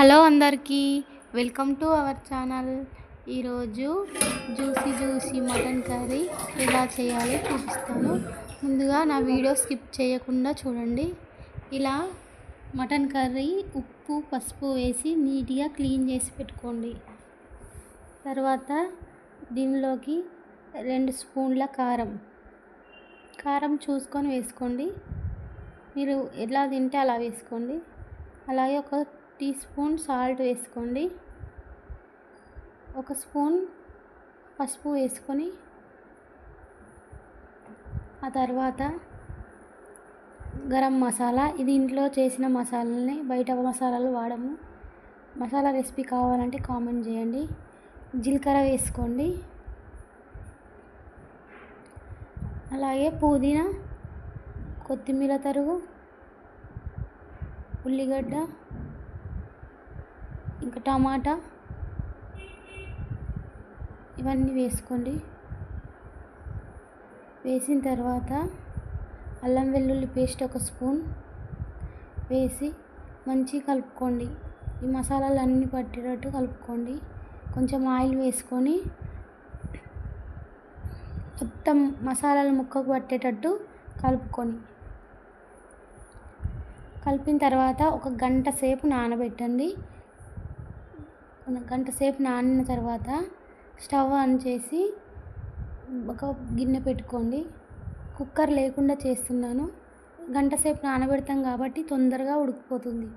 Hello అందరికీ welcome to our channel. ఈరోజు juicy juicy mutton curry ఎలా చేయాలో చూపిస్తాను. ముందుగా నా వీడియో స్కిప్ చేయకుండా చూడండి. ఇలా మటన్ కర్రీ ఉప్పు పసుపు వేసి నీట్గా క్లీన్ చేసి పెట్టుకోండి. తర్వాత దీనిలోకి రెండు స్పూన్ల కారం. కారం చూసుకొని వేసుకోండి. మీరు ఎలా తింటే అలా వేసుకోండి. అలాగే ఒక టీ స్పూన్ సాల్ట్ వేసుకోండి. ఒక స్పూన్ పసుపు వేసుకొని ఆ తర్వాత గరం మసాలా ఇది ఇంట్లో చేసిన మసాలాని బయట మసాలాలు వాడము. మసాలా రెసిపీ కావాలంటే కామెంట్ చేయండి. జీలకర్ర వేసుకోండి. అలాగే పుదీనా కొత్తిమీర తరుగు ఉల్లిగడ్డ టమాటా. ఇవన్నీ వేసుకోండి. వేసిన తర్వాత అల్లం వెల్లుల్లి పేస్ట్ ఒక స్పూన్ వేసి మంచిగా కలుపుకోండి. ఈ మసాలాలు అన్నీ పట్టేటట్టు కలుపుకోండి. కొంచెం ఆయిల్ వేసుకొని మొత్తం మసాలాలు ముక్కకు పట్టేటట్టు కలుపుకొని. కలిపిన తర్వాత ఒక గంట సేపు నానబెట్టండి. గంట సేపు నానిన తర్వాత స్టవ్ ఆన్ చేసి ఒక గిన్నె పెట్టుకోండి. కుక్కర్ లేకుండా చేస్తున్నాను. గంట సేపు నానబెడతాం కాబట్టి తొందరగా ఉడికిపోతుంది.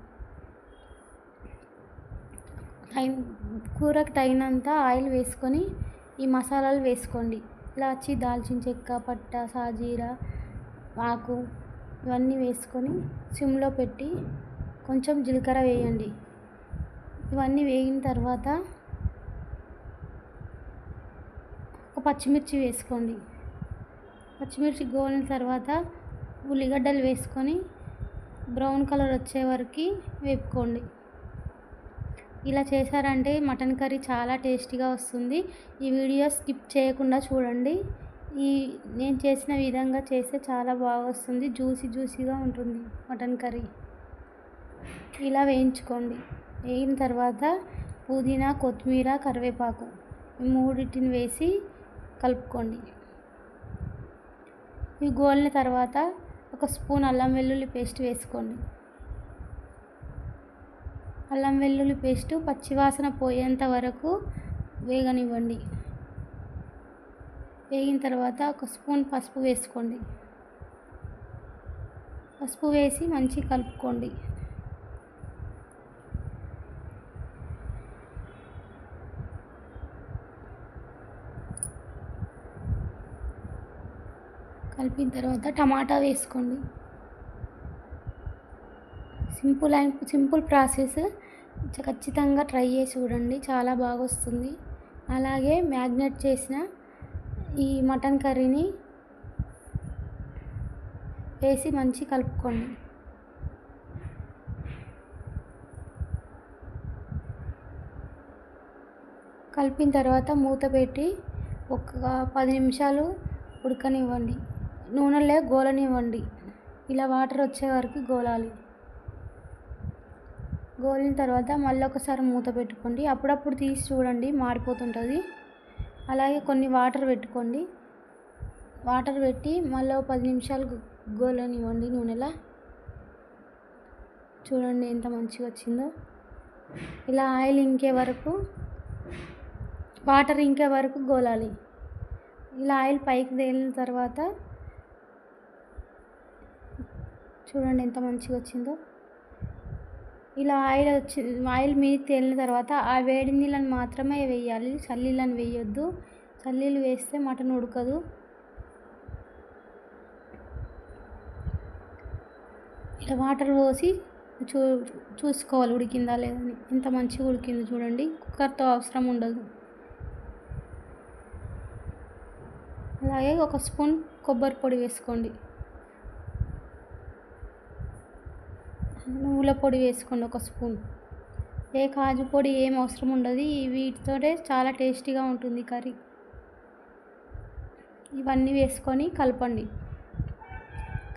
టైం కూరకు తగినంత ఆయిల్ వేసుకొని ఈ మసాలాలు వేసుకోండి. ఇలాచి దాల్చిన చెక్క పట్ట సాజీరా ఆకు ఇవన్నీ వేసుకొని సిమ్లో పెట్టి కొంచెం జీలకర్ర వేయండి. ఇవన్నీ వేగిన తర్వాత ఒక పచ్చిమిర్చి వేసుకోండి. పచ్చిమిర్చి గోలిన తర్వాత ఉల్లిగడ్డలు వేసుకొని బ్రౌన్ కలర్ వచ్చే వరకు వేపుకోండి. ఇలా చేశారంటే మటన్ కర్రీ చాలా టేస్టీగా వస్తుంది. ఈ వీడియో స్కిప్ చేయకుండా చూడండి. ఈ నేను చేసిన విధంగా చేస్తే చాలా బాగా వస్తుంది. జ్యూసీ జ్యూసీగా ఉంటుంది మటన్ కర్రీ. ఇలా వేయించుకోండి. వేగిన తర్వాత పుదీనా కొత్తిమీర కరివేపాకు ఈ మూడింటిని వేసి కలుపుకోండి. ఇవి గోలిన తర్వాత ఒక స్పూన్ అల్లం వెల్లుల్లి పేస్ట్ వేసుకోండి. అల్లం వెల్లుల్లి పేస్ట్ పచ్చివాసన పోయేంత వరకు వేగనివ్వండి. వేగిన తర్వాత ఒక స్పూన్ పసుపు వేసుకోండి. పసుపు వేసి మంచిగా కలుపుకోండి. కలిపిన తర్వాత టమాటా వేసుకోండి. Simple and simple process. ఖచ్చితంగా ట్రై చేసి చూడండి. చాలా బాగా వస్తుంది అలాగే మ్యాగ్నేట్ చేసిన ఈ మటన్ కర్రీని వేసి మంచి కలుపుకోండి. కలిపిన తర్వాత మూత పెట్టి ఒక పది నిమిషాలు ఉడకనివ్వండి. నూనెలో గోలనివ్వండి. ఇలా వాటర్ వచ్చే వరకు గోలాలి. గోలిన తర్వాత మళ్ళీ ఒకసారి మూత పెట్టుకోండి. అప్పుడప్పుడు తీసి చూడండి మాడిపోతుంటుంది. అలాగే కొన్ని వాటర్ పెట్టుకోండి. వాటర్ పెట్టి మళ్ళీ పది నిమిషాలు గోలనివ్వండి నూనెలా. చూడండి ఎంత మంచిగా వచ్చిందో. ఇలా ఆయిల్ ఇంకే వరకు వాటర్ ఇంకే వరకు గోలాలి. ఇలా ఆయిల్ పైకి తేలిన తర్వాత చూడండి ఎంత మంచిగా వచ్చిందో. ఇలా ఆయిల్ వచ్చి ఆయిల్ మీద తేలిన తర్వాత ఆ వేడి నీళ్ళని మాత్రమే వేయాలి. చల్లీళ్ళని వేయొద్దు. చల్లీలు వేస్తే మటన్ ఉడకదు. ఇలా వాటర్ పోసి చూ చూసుకోవాలి ఉడికిందా లేదని ఎంత మంచిగా ఉడికిందో చూడండి. కుక్కర్తో అవసరం ఉండదు. అలాగే ఒక స్పూన్ కొబ్బరి పొడి వేసుకోండి. నువ్వుల పొడి వేసుకోండి ఒక స్పూన్. ఏ కాజు పొడి ఏం అవసరం ఉండదు వీటితోటే చాలా టేస్టీగా ఉంటుంది కర్రీ. ఇవన్నీ వేసుకొని కలపండి.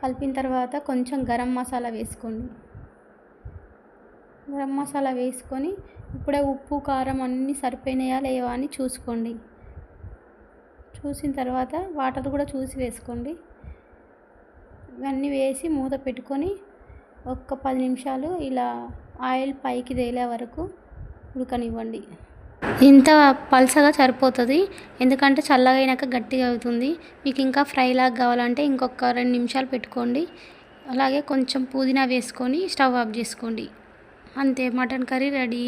కలిపిన తర్వాత కొంచెం గరం మసాలా వేసుకోండి. గరం మసాలా వేసుకొని ఇప్పుడే ఉప్పు కారం అన్నీ సరిపోయినాయా లేవా అని చూసుకోండి. చూసిన తర్వాత వాటర్ కూడా చూసి వేసుకోండి. ఇవన్నీ వేసి మూత పెట్టుకొని ఒక్క పది నిమిషాలు ఇలా ఆయిల్ పైకి తేలే వరకు ఉడకనివ్వండి. ఇంత పలసగా సరిపోతుంది. ఎందుకంటే చల్లగా అయినాక గట్టిగా అవుతుంది. మీకు ఇంకా ఫ్రైలాగా కావాలంటే ఇంకొక రెండు నిమిషాలు పెట్టుకోండి. అలాగే కొంచెం పుదీనా వేసుకొని స్టవ్ ఆఫ్ చేసుకోండి. అంతే మటన్ కర్రీ రెడీ.